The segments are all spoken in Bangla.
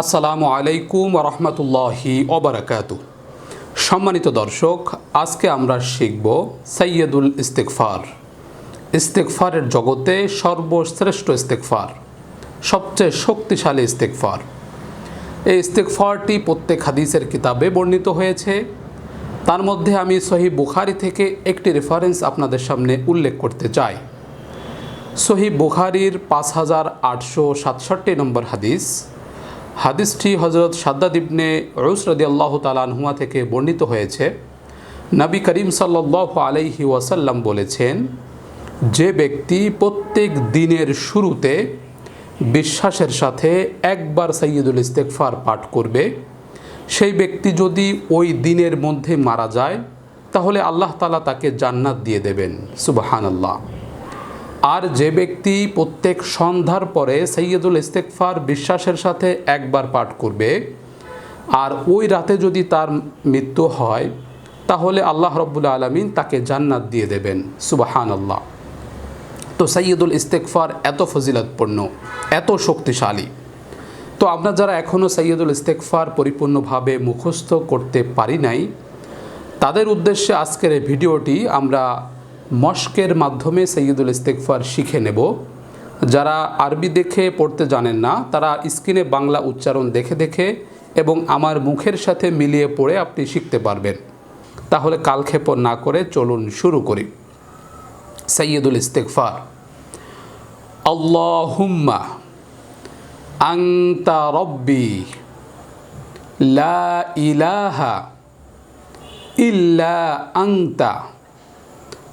আসসালামু আলাইকুম রহমতুল্লাহি ওবরাকাত সম্মানিত দর্শক, আজকে আমরা শিখব সৈয়দুল ইস্তেকফার ইস্তেকফারের জগতে সর্বশ্রেষ্ঠ ইস্তেকফার সবচেয়ে শক্তিশালী ইস্তেকফার এই ইস্তেকফারটি প্রত্যেক হাদিসের কিতাবে বর্ণিত হয়েছে। তার মধ্যে আমি সহি বুখারি থেকে একটি রেফারেন্স আপনাদের সামনে উল্লেখ করতে চাই। সহি বুখারির পাঁচ হাজার আটশো সাতষট্টি নম্বর হাদিস হাদিসটি হজরত সাদ্দাদ ইবনে রুস রদি আল্লাহ তালানহুয়া থেকে বর্ণিত হয়েছে। নবী করিম সাল্লাহ আলাইহি ওয়াসাল্লাম বলেছেন, যে ব্যক্তি প্রত্যেক দিনের শুরুতে বিশ্বাসের সাথে একবার সৈয়দুল ইস্তেকফার পাঠ করবে। সেই ব্যক্তি যদি ওই দিনের মধ্যে মারা যায়, তাহলে আল্লাহ তালা তাকে জান্নাত দিয়ে দেবেন। সুবাহান আল্লাহ আর যে ব্যক্তি প্রত্যেক সন্ধ্যার পরে সৈয়দুল ইস্তেকফার বিশ্বাসের সাথে একবার পাঠ করবে, আর ওই রাতে যদি তার মৃত্যু হয়, তাহলে আল্লাহ রব্বুল আলমিন তাকে জান্নাত দিয়ে দেবেন। সুবাহান আল্লাহ তো সৈয়দুল ইস্তেকফার এত ফজিলতপূর্ণ, এত শক্তিশালী। তো আমরা যারা এখনও সৈয়দুল ইস্তেকফার পরিপূর্ণভাবে মুখস্থ করতে পারি নাই, তাদের উদ্দেশ্যে আজকের এই ভিডিওটি আমরা মস্কের মাধ্যমে সৈয়দুল ইস্তেকফার শিখে নেব। যারা আরবি দেখে পড়তে জানেন না, তারা স্ক্রিনে বাংলা উচ্চারণ দেখে দেখে এবং আমার মুখের সাথে মিলিয়ে পড়ে আপনি শিখতে পারবেন। তাহলে কালক্ষেপণ না করে চলুন শুরু করি। সৈয়দুল ইস্তেকফার আল্লাহুম্মা আংতা রব্বি লা ইলাহা ইল্লা আংতা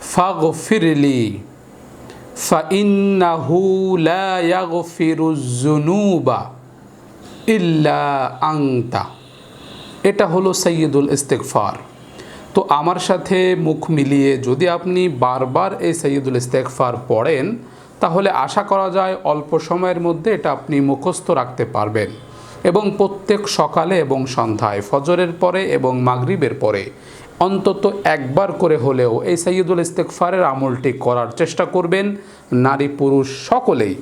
ফাগফিরলি, ফাইন্নাহু লা ইয়াগফিরুজ-যুনুবা ইল্লা আংতা এটা হলো সৈয়দুল ইস্তেকফার তো আমার সাথে মুখ মিলিয়ে যদি আপনি বারবার এই সৈয়দুল ইস্তেকফার পড়েন, তাহলে আশা করা যায় অল্প সময়ের মধ্যে এটা আপনি মুখস্থ রাখতে পারবেন। এবং প্রত্যেক সকালে এবং সন্ধ্যায়, ফজরের পরে এবং মাগরিবের পরে অন্তত একবার করে হলেও এই সৈয়দুল ইস্তেকফারের আমলটি করার চেষ্টা করবেন। নারী পুরুষ সকলেই।